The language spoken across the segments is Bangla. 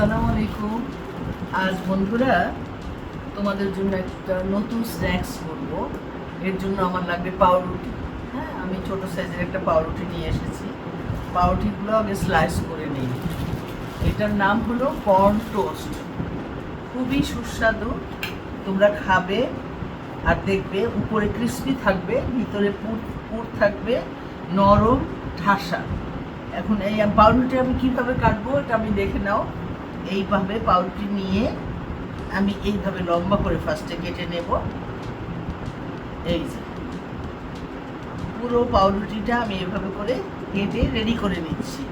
আসসালামু আলাইকুম। আজ বন্ধুরা, তোমাদের জন্য একটা নতুন স্ন্যাক্স করব এর জন্য আমার লাগবে পাউরুটি। হ্যাঁ আমি ছোট সাইজের একটা পাউরুটি নিয়ে এসেছি। পাউরুটিগুলো আগে স্লাইস করে নিই। এটার নাম হলো কর্ন টোস্ট খুবই সুস্বাদু। তোমরা খাবে আর দেখবে উপরে ক্রিস্পি থাকবে, ভিতরে পুর পুর থাকবে, নরম ঠাসা। এখন এই পাউরুটি আমি কীভাবে কাটবো এটা আমি দেখে নাও। এইভাবে পাউরুটি নিয়ে আমি এইভাবে লম্বা করে ফার্স্টে কেটে নেব। এই যে, পুরো পাউরুটিটা আমি এইভাবে করে কেটে রেডি করে নিচ্ছি।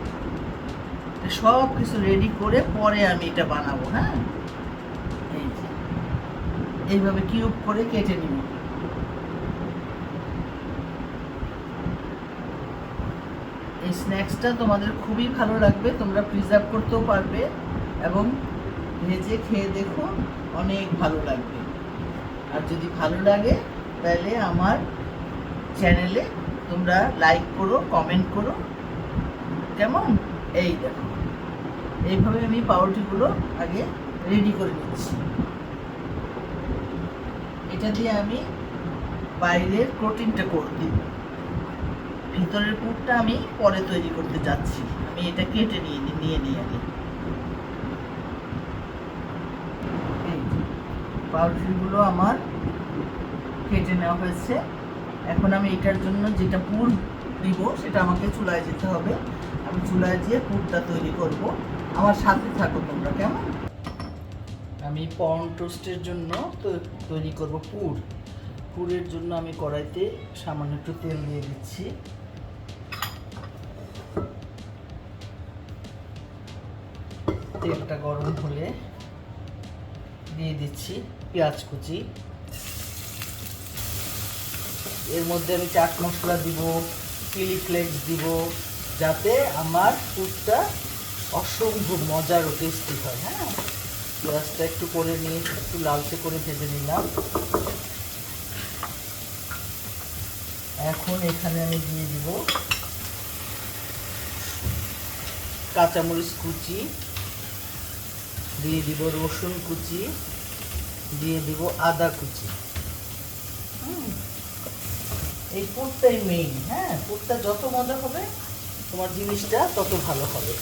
সব কিছু রেডি করে পরে আমি এটা বানাবো হ্যাঁ? এই যে, এইভাবে কিউব করে কেটে নিব। এই স্ন্যাক্সটা তোমাদের খুবই ভালো লাগবে, তোমরা প্রিজার্ভ করতেও পারবে। এবং ভেজে খেয়ে দেখো অনেক ভালো লাগবে। আর যদি ভালো লাগে, তাহলে আমার চ্যানেলে তোমরা লাইক করো কমেন্ট করো। কেমন? এই দেখো। এইভাবে আমি পাউরুটিগুলো আগে রেডি করে নিচ্ছি। এটা দিয়ে আমি বাইরের প্রোটিনটা করে দিব ভিতরের পুরটা আমি পরে তৈরি করতে যাচ্ছি। আমি এটা কেটে নিয়ে নিয়ে নিই আগে এই যে, পাউরুটিগুলো আমার কেটে নেওয়া হয়েছে। এখন আমি এটার জন্য যেটা পুর দিব, সেটা আমাকে চুলায় যেতে হবে। আমি চুলায় যেয়ে পুরটা তৈরি করব। আমার সাথে থাকো তোমরা, কেমন? আমি পন টোস্টের জন্য তৈরি করব পুর। পুরের জন্য আমি কড়াইতে সামান্য একটু তেল দিয়ে দিচ্ছি। তেলটা গরম হলে দিয়ে দিচ্ছি পেঁয়াজ কুচি। এর মধ্যে আমি চাট মশলা দিব, চিলি ফ্লেক্স দিব, যাতে আমার পুরটা অসম্ভব মজার ও টেস্টি হয় হ্যাঁ? পেঁয়াজটা একটু করে নিয়ে, একটু লালচে করে ভেজে নিলাম। এখন এখানে আমি দিয়ে দিব কাঁচামরিচ কুচি। দিয়ে দিব রসুন কুচি, দিয়ে দিব আদা কুচি। এই পুরটাই মেইন হ্যাঁ পুরটা যত মজা হবে, তোমার জিনিসটা তত ভালো হবে।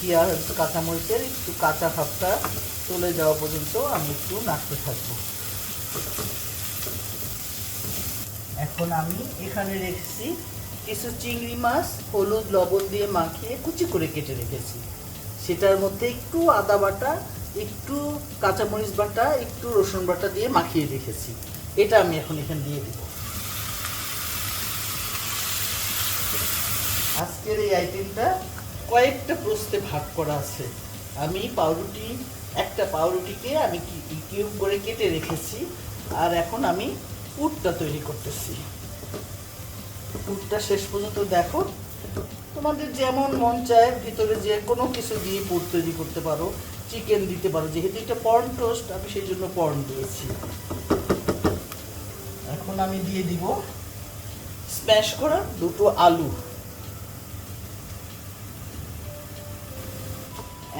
পেঁয়াজ, কাঁচামরিচের একটু কাঁচা ভাবটা চলে যাওয়া পর্যন্ত আমি একটু নাড়তে থাকব। এখন আমি এখানে রেখেছি কিছু চিংড়ি মাছ, হলুদ, লবণ দিয়ে মাখিয়ে কুচি করে কেটে রেখেছি। সেটার মধ্যে একটু আদা বাটা, একটু কাঁচামরিচ বাটা, একটু রসুন বাটা দিয়ে মাখিয়ে রেখেছি। এটা আমি এখন এখানে দিয়ে দিব। আজকের এই আইটেমটা কয়েকটা প্রস্তে ভাগ করা আছে। আমি পাউরুটি, একটা পাউরুটিকে আমি কিউব করে কেটে রেখেছি। আর এখন আমি পুরটা তৈরি করতেছি। পুরটা শেষ পর্যন্ত দেখো, তোমাদের যেমন মন চায়, ভিতরে যে কোনো কিছু দিয়ে পুর তৈরি করতে পারো, চিকেন দিতে পারো, যেহেতু এটা পর্ন টোস্ট, আমি সেই জন্য পর্ন দিয়েছি। এখন আমি দিয়ে দিব স্ম্যাশ করা দুটো আলু।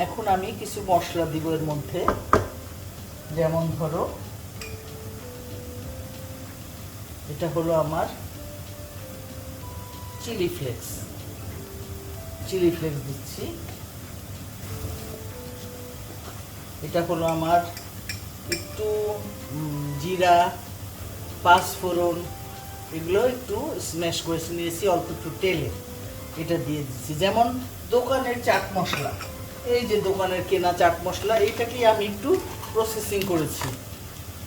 এখন আমি কিছু মশলা দিব এর মধ্যে, যেমন ধরো এটা হলো আমার চিলি ফ্লেক্স। চিলি ফ্লেক্স দিচ্ছি। এটা হলো আমার একটু জিরা, পাঁচফোড়ন, এগুলো একটু স্ম্যাশ করে নিয়েছি, অল্প একটু তেলে। এটা দিয়ে দিচ্ছি। যেমন দোকানের চাট মশলা। এই যে দোকানের কেনা চাট মশলা, এইটাকেই আমি একটু প্রসেসিং করেছি।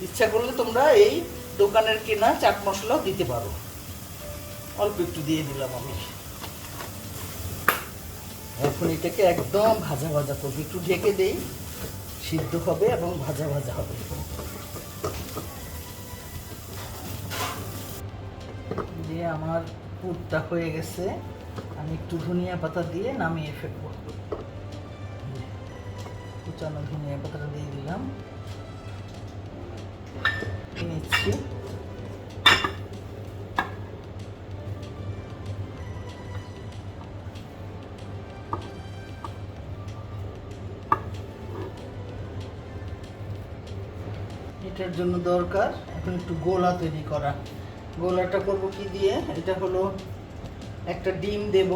ইচ্ছা করলে তোমরা এই দোকানের কেনা চাট মশলাও দিতে পারো। অল্প একটু দিয়ে দিলাম আমি। এখন এটাকে একদম ভাজা ভাজা করব। একটু ঢেকে দেই। সিদ্ধ হবে এবং ভাজা ভাজা হবে। দিয়ে আমার পুরটা হয়ে গেছে, আমি একটু ধনিয়া পাতা দিয়ে নামিয়ে ফেলব। কুচানো ধনিয়া পাতাটা দিয়ে দিলাম। aqui. এটার জন্য দরকার এখন একটু গোলা তৈরি করা। গোলাটা করব কি দিয়ে? এটা হলো একটা ডিম দেব।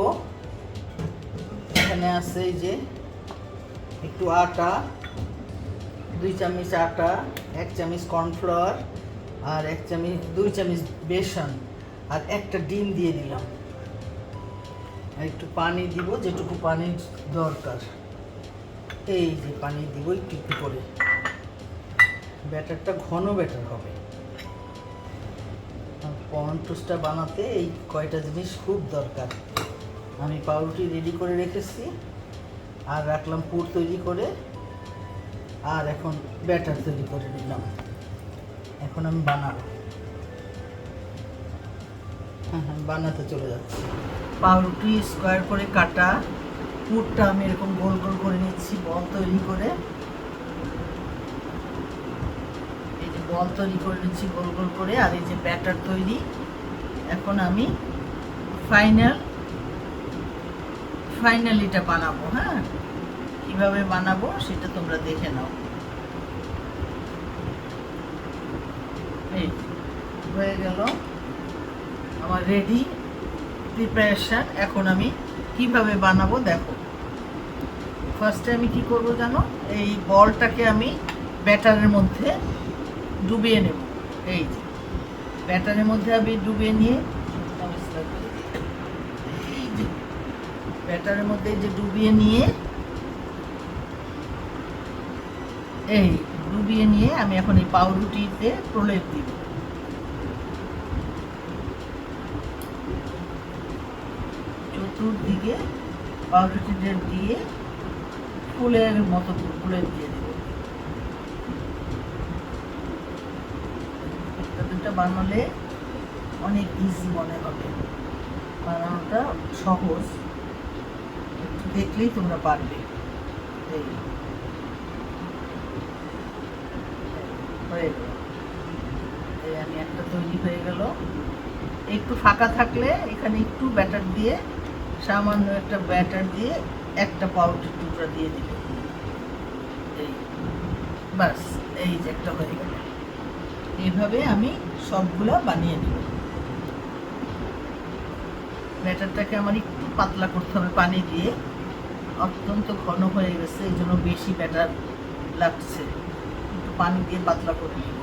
এখানে আছে যে একটু আটা, দুই চামচ আটা, এক চামচ কর্নফ্লাওয়ার আর এক চামচ, দুই চামচ বেসন আর একটা ডিম দিয়ে দিলাম। একটু পানি দিব, যেটুকু পানির দরকার। এই যে পানি দিব একটু একটু করে। ব্যাটারটা ঘন ব্যাটার হবে। পন টোস্টটা বানাতে এই কয়টা জিনিস খুব দরকার। আমি পাউরুটি রেডি করে রেখেছি, আর রাখলাম পুর তৈরি করে, আর এখন ব্যাটার তৈরি করে নিলাম। এখন আমি বানাবো। হ্যাঁ হ্যাঁ বানাতে চলে যাচ্ছি। পাউরুটি, স্কোয়ার করে কাটা, পুরটা আমি এরকম গোল গোল করে নিচ্ছি, বল তৈরি করে। এই যে বল তৈরি করে নিচ্ছি গোল গোল করে, আর এই যে ব্যাটার তৈরি। এখন আমি ফাইনাল ফাইনাল এটা বানাবো হ্যাঁ? কীভাবে বানাবো সেটা তোমরা দেখে নাও। এই হয়ে গেল। আমার রেডি প্রিপারেশন এখন আমি কীভাবে বানাবো দেখো। ফার্স্টে আমি কি করব জানো? এই বলটাকে আমি ব্যাটারের মধ্যে ডুবিয়ে নেব। এই ব্যাটারের মধ্যে আমি ডুবিয়ে নিয়ে ব্যাটারের মধ্যে যে ডুবিয়ে নিয়ে এই ডুবিয়ে নিয়ে আমি এখন এই পাউরুটিতে প্রলেপ দিব। চতুর্দিকে পাউরুটিটা দিয়ে ফুলের মতো ফুলের দিয়ে দেবো। দুটো বানালে অনেক ইজি মনে হবে। বানানোটা সহজ। দেখলেই তোমরা পারবে। হয়ে গেল এই আমি একটা তৈরি হয়ে গেল। একটু ফাঁকা থাকলে এখানে একটু ব্যাটার দিয়ে, সামান্য একটা ব্যাটার দিয়ে একটা পাউডার টুকরা দিয়ে দিল। এই বাস এই যে একটা হয়ে গেল। এইভাবে আমি সবগুলো বানিয়ে নিব। ব্যাটারটাকে আমার একটু পাতলা করতে হবে পানি দিয়ে। অত্যন্ত ঘন হয়ে গেছে এই জন্য বেশি ব্যাটার লাগছে। পানি দিয়ে পাতলা করে নিব।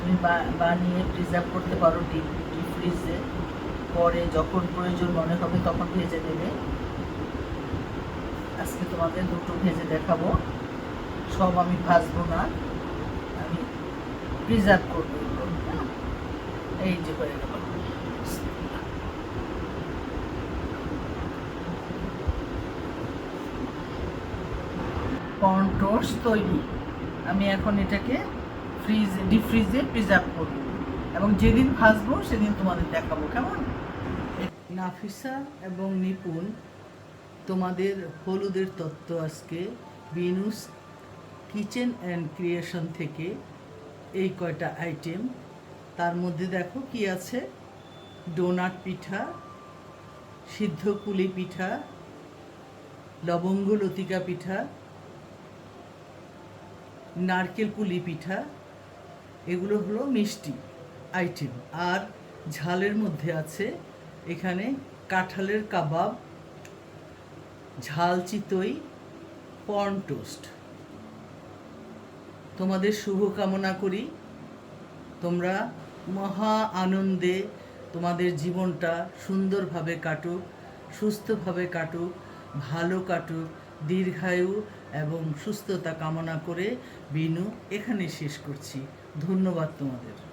তুমি বানিয়ে প্রিজার্ভ করতে পারো ফ্রিজে পরে যখন প্রয়োজন মনে হবে তখন ভেজে দেবে আজকে তোমাদের দুটো ভেজে দেখাবো। সব আমি ভাজবো না। আমি প্রিজার্ভ করব? এই যে হয়ে গেল। তৈরি। আমি এখন এটাকে ফ্রিজ ডিপ ফ্রিজে প্রিজার্ভ করব। এবং যেদিন ভাজবো, সেদিন তোমাদের দেখাবো। কেমন? নাফিসা এবং নিপুণ তোমাদের হলুদের তত্ত্ব আজকে। বিনুস কিচেন অ্যান্ড ক্রিয়েশন থেকে এই কয়টা আইটেম। তার মধ্যে দেখো কি আছে? ডোনাট পিঠা, সিদ্ধ কুলি পিঠা, লবঙ্গ লতিকা পিঠা, নারকেল পুলি পিঠা, এগুলো হলো মিষ্টি আইটেম। আর ঝালের মধ্যে আছে এখানে কাঁঠালের কাবাব ঝাল চিতই পর্ন টোস্ট। তোমাদের শুভ কামনা করি। তোমরা মহা আনন্দে তোমাদের জীবনটা সুন্দরভাবে কাটুক, সুস্থভাবে কাটুক, ভালো কাটুক, দীর্ঘায়ু এবং সুস্থতা কামনা করে বিনু এখানে শেষ করছি। ধন্যবাদ তোমাদের।